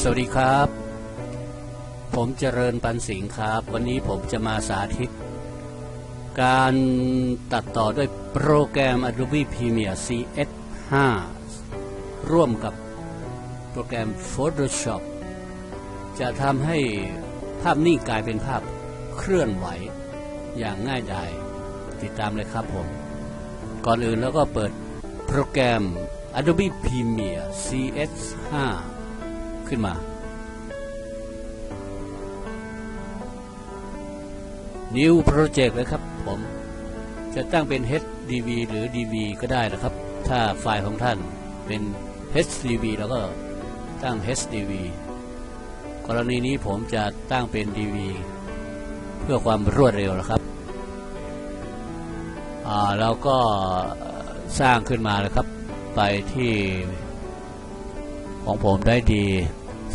สวัสดีครับ ผมเจริญปันสิงครับ วันนี้ผมจะมาสาธิต การตัดต่อด้วยโปรแกรม Adobe Premiere CS5 ร่วมกับโปรแกรม Photoshop จะทำให้ภาพนิ่งกลายเป็นภาพเคลื่อนไหวอย่างง่ายดายติดตามเลยครับผม ก่อนอื่นแล้วก็เปิดโปรแกรม Adobe Premiere CS5 ขึ้นมา New Project เลยครับผม จะตั้งเป็น HDV หรือ DV ก็ได้นะครับ ถ้าไฟล์ของท่านเป็น HDV แล้วก็ตั้ง HDV กรณีนี้ผมจะตั้งเป็น DV เพื่อความรวดเร็วนะครับอ่าแล้วก็สร้างขึ้นมาเลยครับ ไปที่ ของผมได้ดี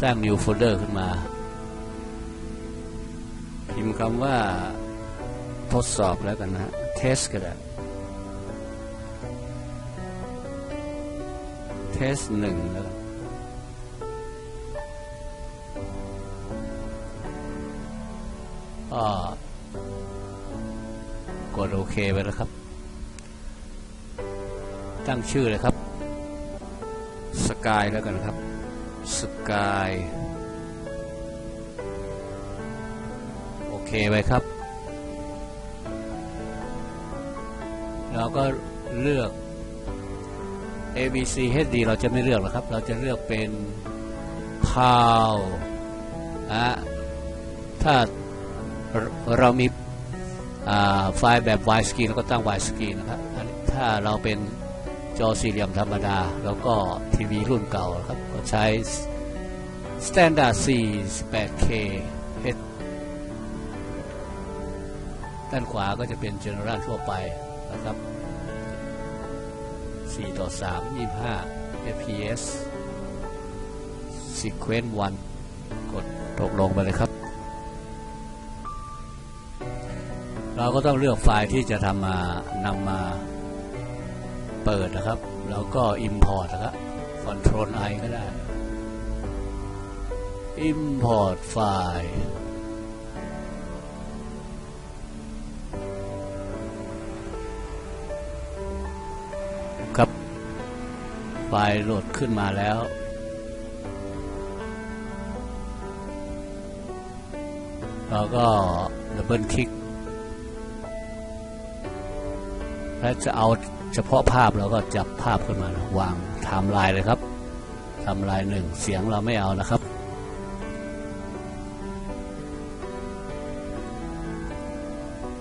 สร้าง new folder ขึ้นมา พิมพ์คำว่าทดสอบแล้วกันนะ test ก็ได้ test หนึ่งแล้วก็กดโอเคไปแล้วครับ ตั้งชื่อเลยครับ สกายแล้วกันครับสกายโอเคไปครับ เราก็เลือก A B C H D เราจะไม่เลือกหรอกครับ เราจะเลือกเป็น PAL นะถ้าเรามีไฟล์แบบ widescreen เราก็ตั้ง widescreen นะครับ ถ้าเราเป็น จอสี่เหลี่ยมธรรมดา แล้วก็ทีวีรุ่นเก่าครับ ก็ใช้ Standard 48K H ด้านขวาก็จะเป็น General ทั่วไปนะครับ 4 ต่อ 3 25 fps sequence 1 กดตกลงไปเลยครับ เราก็ต้องเลือกไฟล์ที่จะทำมานำมา เปิดนะครับ แล้วก็ Import นะครับ Control I ก็ได้ Import ไฟล์ ครับ ไฟล์โหลดขึ้นมาแล้วเราก็ดับเบิลคลิก และจะเอา เฉพาะภาพเราก็จับภาพขึ้นมาวางไทม์ไลน์เลยครับไทม์ไลน์หนึ่งเสียงเราไม่เอานะครับ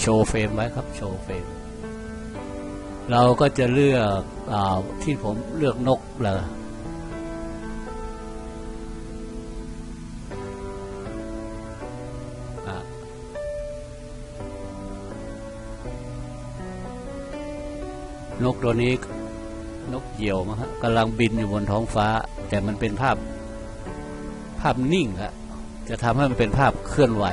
โชว์เฟรมไว้ครับโชว์เฟรมเราก็จะเลือกอที่ผมเลือกนกเลย นกตัวนี้นกเหยี่ยวมั้งฮะกำลังบินอยู่บนท้องฟ้า แต่มันเป็นภาพภาพนิ่งฮะจะทำให้มันเป็นภาพเคลื่อนไหว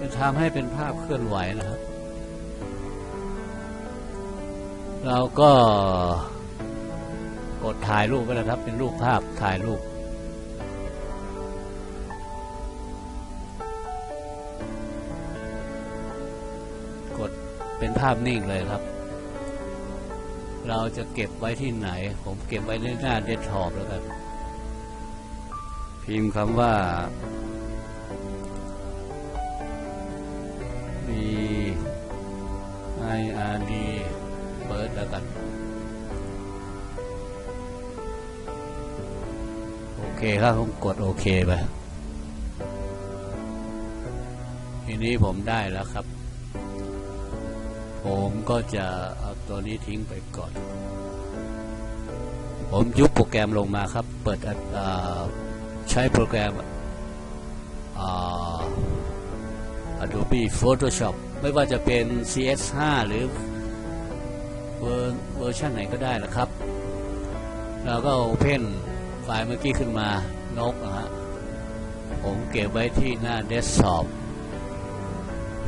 จะทำให้เป็นภาพเคลื่อนไหวนะครับ เราก็กดถ่ายรูปไปแล้วครับ เป็นรูปภาพถ่ายรูป ภาพนิ่งเลยครับ เราจะเก็บไว้ที่ไหน ผมเก็บไว้ในหน้าเดสก์ท็อปแล้วกันพิมพ์คำว่า B I R D เปิดแล้วกัน โอเคครับผมกดโอเคไปทีนี้ผมได้แล้วครับ ผมก็จะเอาตัวนี้ทิ้งไปก่อน ผมยุบโปรแกรมลงมาครับ เปิดใช้โปรแกรม Adobe Photoshop ไม่ว่าจะเป็น CS5 หรือเวอร์วอร์ชันไหนก็ได้นะครับ เราก็ Open ไฟล์เมื่อกี้ขึ้นมานกนะฮะ ผมเก็บไว้ที่หน้าเดสก์ท็อป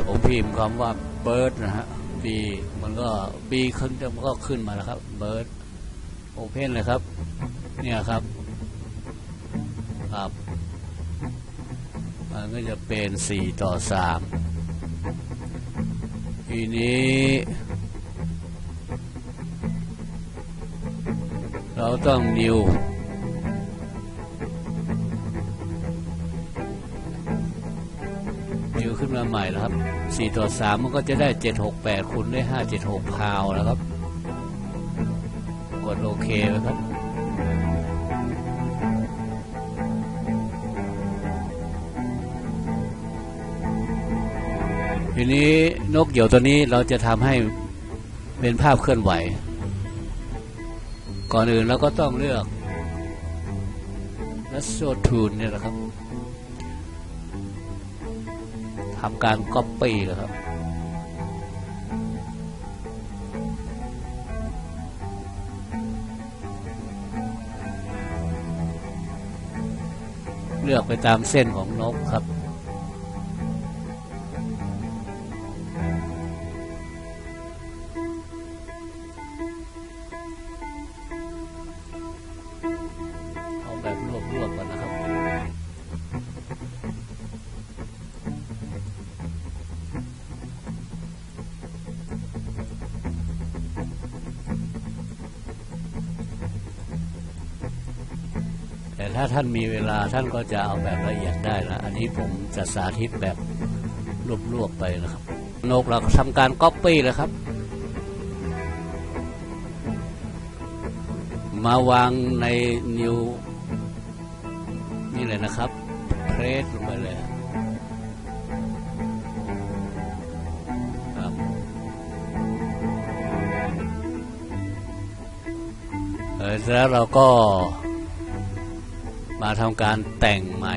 ผมพิมพ์คำว่า bird นะฮะ B มันก็ B ขึ้นมันก็ขึ้นมาแล้วครับ bird โอเพนเลยครับ เนี่ยครับครับ มันก็จะเป็นสี่ต่อสามทีนี้ เราต้องนิว มาใหม่แล้วครับสี่ต่อสามมันก็จะได้เจ็ดหกแปดคูณได้ห้าเจ็ดหกพาวแล้วครับ กดโอเคไหมครับทีนี้นกเหยี่ยวตัวนี้เราจะทำให้เป็นภาพเคลื่อนไหว ก่อนอื่นเราก็ต้องเลือก l a s s o Tune เนี่ยนะครับ ทำการ Copy นะครับ เลือกไปตามเส้นของนกครับเอาแบบรวบๆก่อ ถ้าท่านมีเวลาท่านก็จะเอาแบบละเอียดได้นะอันนี้ผมจะสาธิตแบบรวบๆไปนะครับ นกเราทำการก๊อปปี้เลยครับ มาวางในนิวนี่เลยนะครับเพรสลงไปเลยครับแล้วเราก็ มาทำการแต่งใหม่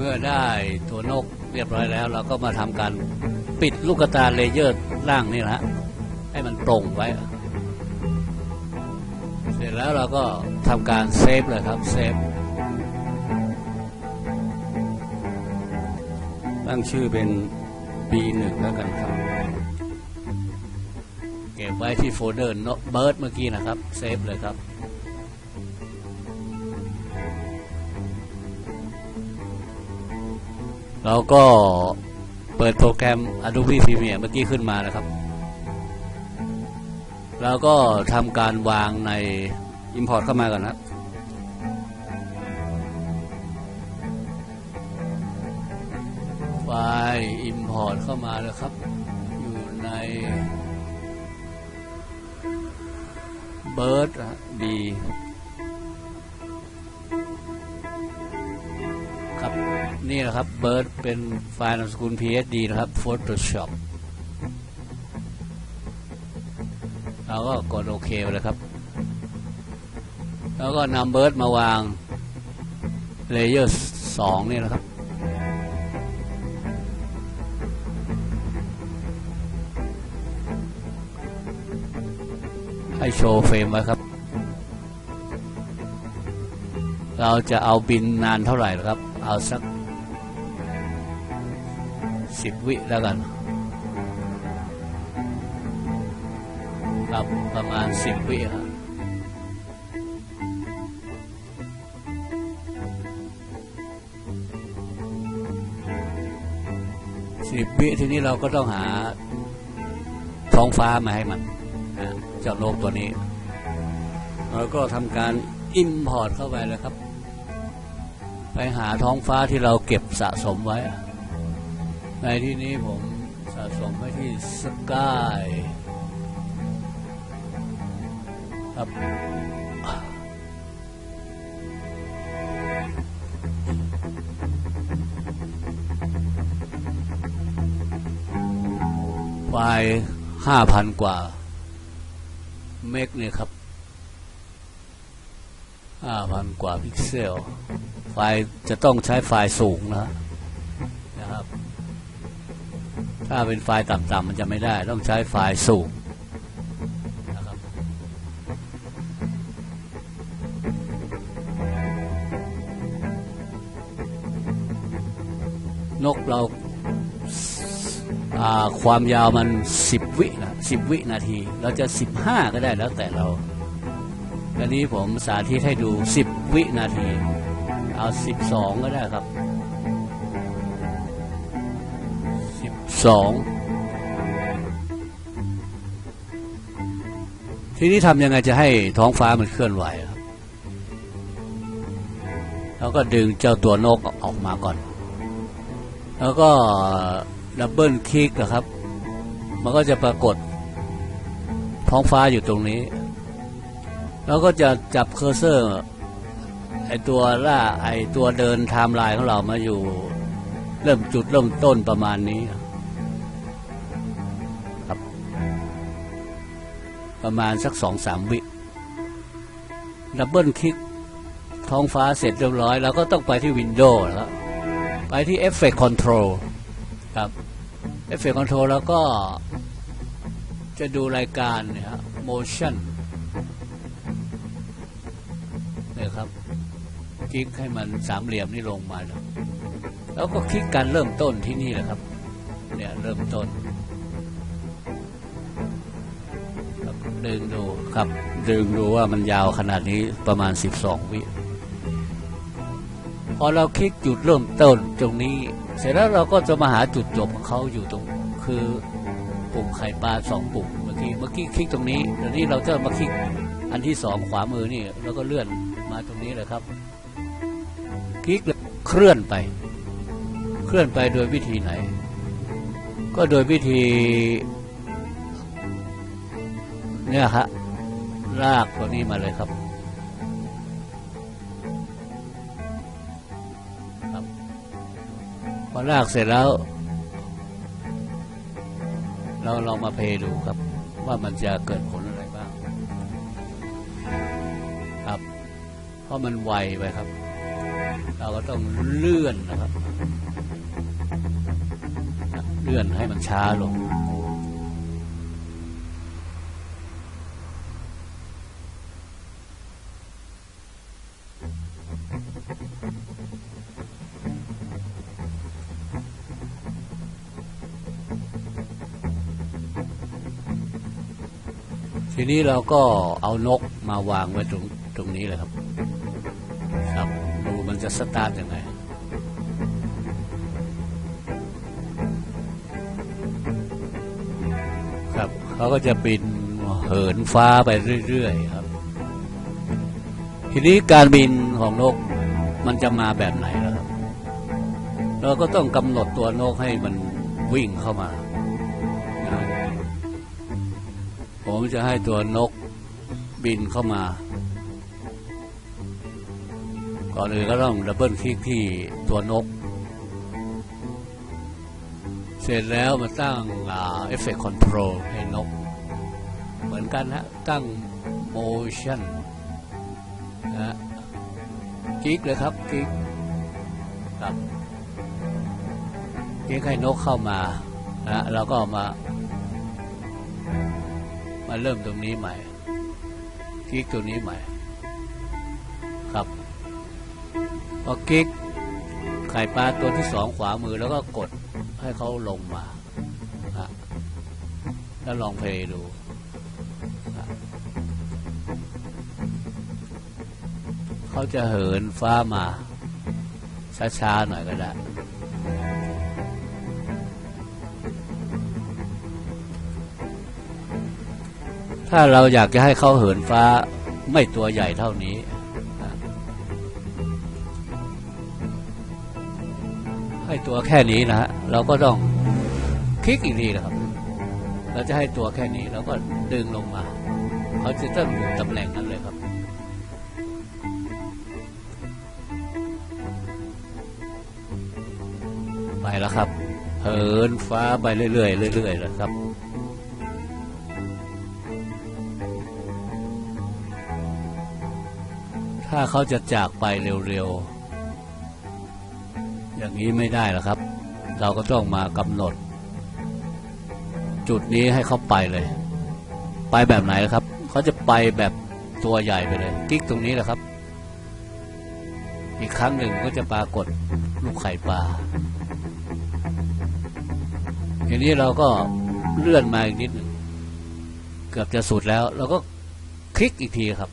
มื่อได้ตัวนกเรียบร้อยแล้ว เราก็มาทำการปิดลูกตาเลเยอร์ล่างนี่นะฮะให้มันตรงไว้ เสร็จแล้วเราก็ทำการเซฟเลยครับเซฟตั้งชื่อเป็น B1 แล้วกันครับ เก็บไว้ที่โฟลเดอร์เบิร์ดเมื่อกี้นะครับ เซฟเลยครับ เราก็เปิดโปรแกรม Adobe Premiere เมื่อกี้ขึ้นมานะครับ แล้วก็ทำการวางใน Import เข้ามาก่อนนะไฟล์ Import เข้ามาแล้วครับ อยู่ใน Bird B นี่นะครับ Bird เป็นไฟล์นามสกุล PSD นะครับ Photoshop เราก็กดโอเคไปเลยครับ แล้วก็นำ Bird มาวางเลเยอร์สองนี่นะครับ ให้โชว์เฟรมไว้ครับ เราจะเอาบินนานเท่าไหร่นะครับ เอาสัก สิบวิแล้วกันครับประมาณสิบวิครับสิบวิทีนี้เราก็ต้องหาท้องฟ้ามาให้มันเจ้าโลกตัวนี้เราก็ทำการอิมพอร์ตเข้าไปเลยครับ ไปหาท้องฟ้าที่เราเก็บสะสมไว้ ในที่นี้ผมสะสมไว้ที่สกายครับไฟห้าพันกว่า เมกเนี่ยครับห้าพันกว่าพิกเซล ไฟจะต้องใช้ไฟสูงนะ ถ้าเป็นไฟล์ต่ำๆมันจะไม่ได้ ต้องใช้ไฟล์สูงนะครับนกเราาความยาวมันสิบวินะสิบวินาที เราจะสิบห้าก็ได้แล้วแต่เราอันนี้ผมสาธิตให้ดูสิบวินาที เอาสิบสองก็ได้ครับ สองทีนี้ทำยังไงจะให้ท้องฟ้ามันเคลื่อนไหวครับแล้วก็ดึงเจ้าตัวนกออกมาก่อน แล้วก็ดับเบิลคลิกนะครับ มันก็จะปรากฏท้องฟ้าอยู่ตรงนี้ แล้วก็จะจับเคอร์เซอร์ไอตัวล่าไอตัวเดินไทม์ไลน์ของเรามาอยู่ เริ่มจุดเริ่มต้นประมาณนี้ ประมาณสักสองสามวิดับเบิลคลิกท้องฟ้าเสร็จเรียบร้อยแล้วก็ต้องไปที่วินโดว์แล้วไปที่ Effect Control ครับ Effect Control แล้วก็จะดูรายการเนี่ยฮะ Motion เนี่ยครับ คลิกให้มันสามเหลี่ยมนี่ลงมาแล้วแล้วก็คลิกการเริ่มต้นที่นี่แหละครับ เนี่ยเริ่มต้น ดึงดูครับ ดึงดูว่ามันยาวขนาดนี้ประมาณ 12 วิพอเราคลิกจุดเริ่มต้นตรงนี้ เสร็จแล้วเราก็จะมาหาจุดจบของเขาอยู่ตรง คือปุ่มไข่ปลาสองปุ่มเมื่อกี้เมื่อกี้คลิกตรงนี้เดี๋ยวนี้เราจะมาคลิกอันที่สองขวามือนี่แล้วก็เลื่อนมาตรงนี้เลยครับ คลิกแล้วเคลื่อนไป เคลื่อนไปโดยวิธีไหน ก็โดยวิธี เนี่ยฮะลากตัวนี้มาเลยครับ พอลากเสร็จแล้ว เราลองมาเพย์ดูครับ ว่ามันจะเกิดผลอะไรบ้าง ครับ เพราะมันไวไปครับ เราก็ต้องเลื่อนนะครับ เลื่อนให้มันช้าลง ทีนี้เราก็เอานกมาวางไว้ตรงตรงนี้เลยครับ ครับดูมันจะสตาร์ทยังไงครับเขาก็จะบินเหินฟ้าไปเรื่อยๆครับ ทีนี้การบินของนกมันจะมาแบบไหนล่ะครับ เราก็ต้องกำหนดตัวนกให้มันวิ่งเข้ามา ผมจะให้ตัวนกบินเข้ามา ก่อนอื่นก็ต้องดับเบิลคลิกที่ตัวนก เสร็จแล้วมาตั้งเอฟเฟกต์คอนโทรลให้นก เหมือนกันฮะตั้ง motion นฮะคลิกเลยครับคลิกครับคลิกให้นกเข้ามานะแล้วก็มา มาเริ่มตรงนี้ใหม่คลิกตัวนี้ใหม่ ครับพอคลิกไข่ปลาตัวที่สองขวามือแล้วก็กดให้เขาลงมาแล้วลองเพลย์ดูเขาจะเหินฟ้ามาช้าๆหน่อยก็ได้ ถ้าเราอยากจะให้เขาเหินฟ้าไม่ตัวใหญ่เท่านี้ ให้ตัวแค่นี้นะฮะเราก็ต้องคลิกอีกทีนะครับ เราจะให้ตัวแค่นี้เราก็ดึงลงมาเขาจะต้องอยู่ตำแหน่งนั้นเลยครับไปแล้วครับ เหินฟ้าไปเรื่อยๆเรื่อยๆแล้วครับ ถ้าเขาจะจากไปเร็วๆ อย่างนี้ไม่ได้แล้วครับ เราก็ต้องมากำหนด จุดนี้ให้เขาไปเลย ไปแบบไหนล่ะครับ เขาจะไปแบบตัวใหญ่ไปเลยกิ๊กตรงนี้แหละครับ อีกครั้งหนึ่งก็จะปรากฏลูกไข่ปลาทีนี้เราก็เลื่อนมาอีกนิดหนึ่งเกือบจะสุดแล้ว เราก็คลิกอีกทีครับ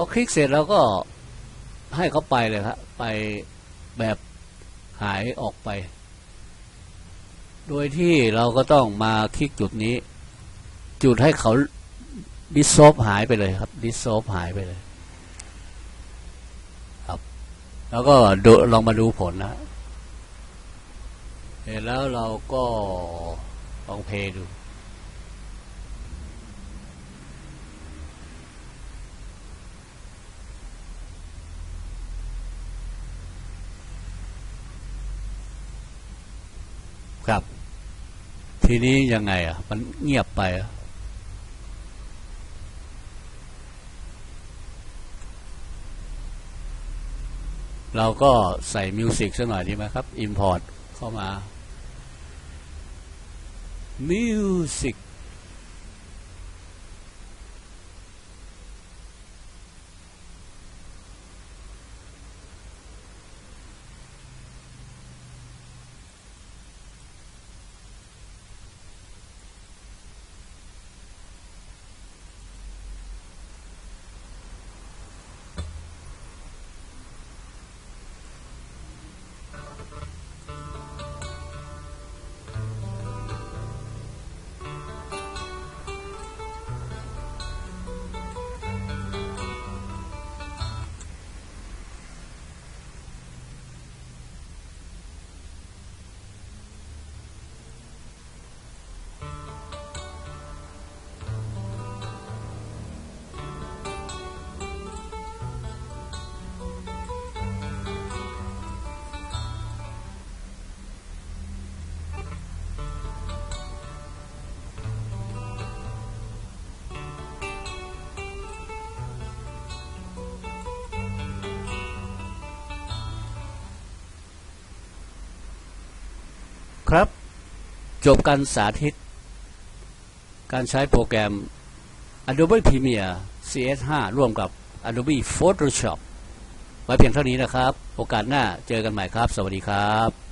อคลิกเสร็จเราก็ให้เขาไปเลยครับไปแบบหายออกไป โดยที่เราก็ต้องมาคลิกจุดนี้ จุดให้เขาดิสโซฟหายไปเลยครับ ดิสโซฟหายไปเลย ครับ แล้วก็ลองมาดูผลนะเสร็จแล้วเราก็ลองเพย์ดู ครับ ทีนี้ยังไง อะ มันเงียบไปเราก็ใส่มิวสิกสักหน่อยดีไหมครับอิมพอร์ตเข้ามามิวสิก จบการสาธิต การใช้โปรแกรม Adobe Premiere CS5 ร่วมกับ Adobe Photoshop ไว้เพียงเท่านี้นะครับ โอกาสหน้าเจอกันใหม่ครับ สวัสดีครับ